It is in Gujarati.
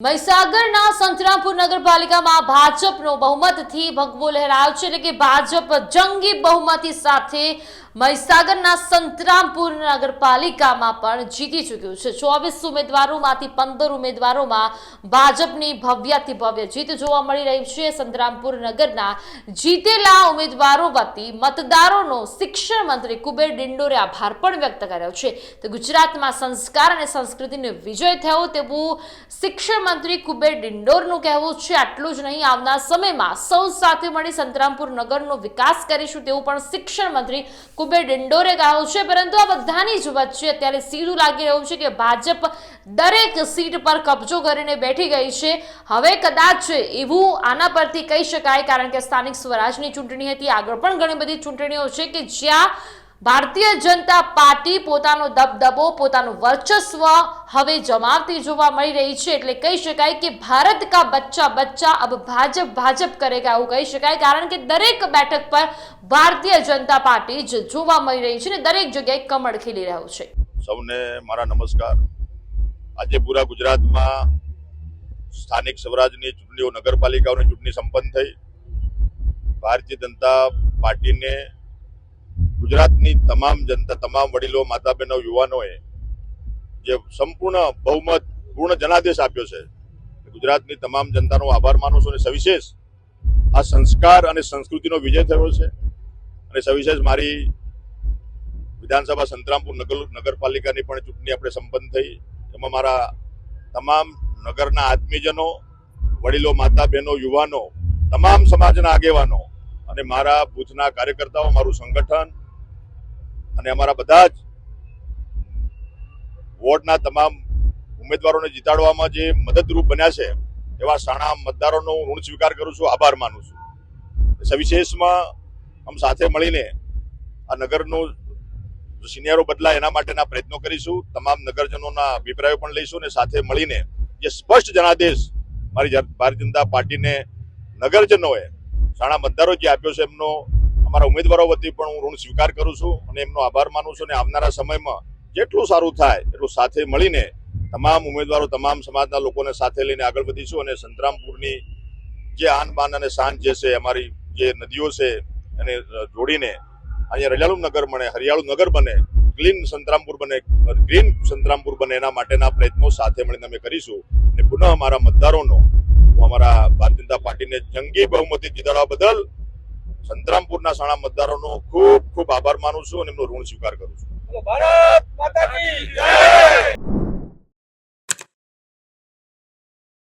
મહીસાગરના સંતરામપુર નગરપાલિકામાં ભાજપનો બહુમતથી ભગવો લહેરાયો છે એટલે કે ભાજપ જંગી બહુમતી સાથે મહીસાગરના સંતરામપુર નગરપાલિકામાં પણ જીતી ચૂક્યું છે. ચોવીસ ઉમેદવારોમાંથી પંદર ઉમેદવારોમાં ભાજપની ભવ્યથી ભવ્ય જીત જોવા મળી રહી છે. સંતરામપુર નગરના જીતેલા ઉમેદવારો વતી મતદારોનો શિક્ષણ મંત્રી કુબેર ડિંડોરે આભાર પણ વ્યક્ત કર્યો છે. તો ગુજરાતમાં સંસ્કાર અને સંસ્કૃતિનો વિજય થયો તેવું શિક્ષણ મંત્રી કુબેર ડિંડોરનું કહેવું છે, આટલું જ નહીં, આવનાર સમયમાં સૌ સાથે મળી સંતરામપુર નગરનો વિકાસ કરીશું તેવું પણ શિક્ષણ મંત્રી કુબેર ડિંડોરે કહ્યું છે. પરંતુ આ બધાની જ વચ્ચે અત્યારે સીધું લાગી રહ્યું છે કે ભાજપ દરેક સીટ પર કબજો કરીને બેઠી ગઈ છે. હવે કદાચ એવું આના પરથી કહી શકાય, કારણ કે સ્થાનિક સ્વરાજની ચૂંટણી હતી. આગળ પણ ઘણી બધી ચૂંટણીઓ છે કે જ્યાં ભારતીય જનતા પાર્ટી પોતાનો દબદબો, પોતાનું વર્ચસ્વ હવે જમાવતી જોવા મળી રહી છે. એટલે કહી શકાય કે ભારત કા બચ્ચા બચ્ચા અબ ભાજપ ભાજપ કરેગા એવું કહી શકાય. કારણ કે દરેક બેઠક પર ભારતીય જનતા પાર્ટી જ જોવા મળી રહી છે અને દરેક જગ્યાએ કમળ ખીલી રહ્યું છે. સૌને મારા નમસ્કાર. આજે પૂરા ગુજરાતમાં સ્થાનિક સ્વરાજની ચૂંટણીઓ, નગરપાલિકાઓની ચૂંટણી સંપન્ન થઈ. ભારતીય જનતા પાર્ટીને ગુજરાતની તમામ જનતા, તમામ વડીલો માતા બહેનો યુવાનોએ જે સંપૂર્ણ બહુમત, પૂર્ણ જનાદેશ આપ્યો છે ગુજરાતની તમામ જનતાનો આભાર માનું છું અને સવિશેષ આ સંસ્કાર અને સંસ્કૃતિનો વિજય થયો છે. અને સવિશેષ મારી વિધાનસભા સંતરામપુર નગર, નગરપાલિકાની પણ ચૂંટણી આપણે સંપન્ન થઈ. એમાં મારા તમામ નગરના આત્મીયજનો, વડીલો માતા બહેનો યુવાનો, તમામ સમાજના આગેવાનો અને મારા બુથના કાર્યકર્તાઓ, મારું સંગઠન અને અમારા બધા જ વોર્ડના તમામ ઉમેદવારોને જીતાડવામાં જે મદદરૂપ બન્યા છે, એવા સાણા મતદારોનો ઋણ સ્વીકાર કરું છું, આભાર માનું છું. સવિશેષમાં આમ સાથે મળીને આ નગરનું સિનિયરો બદલાય એના માટેના પ્રયત્નો કરીશું, તમામ નગરજનોના અભિપ્રાયો પણ લઈશું અને સાથે મળીને જે સ્પષ્ટ જનાદેશ મારી ભારતીય જનતા પાર્ટીને નગરજનોએ સાણા મતદારો જે આપ્યો છે, એમનો અમારા ઉમેદવારો વતી પણ હું ઋણ સ્વીકાર કરું છું અને એમનો આભાર માનું છું અને આવનારા સમયમાં જેટલું સારું થાય એટલું સાથે મળીને તમામ ઉમેદવારો, તમામ સમાજના લોકોને સાથે લઈને આગળ વધીશું અને સંતરામપુરની જે આન બાન અને શાન જે છે, અમારી જે નદીઓ છે એને જોડીને અહીંયા રજાળુ નગર બને, હરિયાળુ નગર બને ક્લીન સંતરામપુર બને, ગ્રીન સંતરામપુર બને એના માટેના પ્રયત્નો સાથે મળીને અમે કરીશું અને પુનઃ અમારા મતદારોનો, હું અમારા ભારતીય જનતા પાર્ટીને જંગી બહુમતી જીતાડવા બદલ સંતરામપુરના સાણા મતદારોનો ખૂબ ખૂબ આભાર માનું છું અને એમનો ઋણ સ્વીકાર કરું છું. ભારત!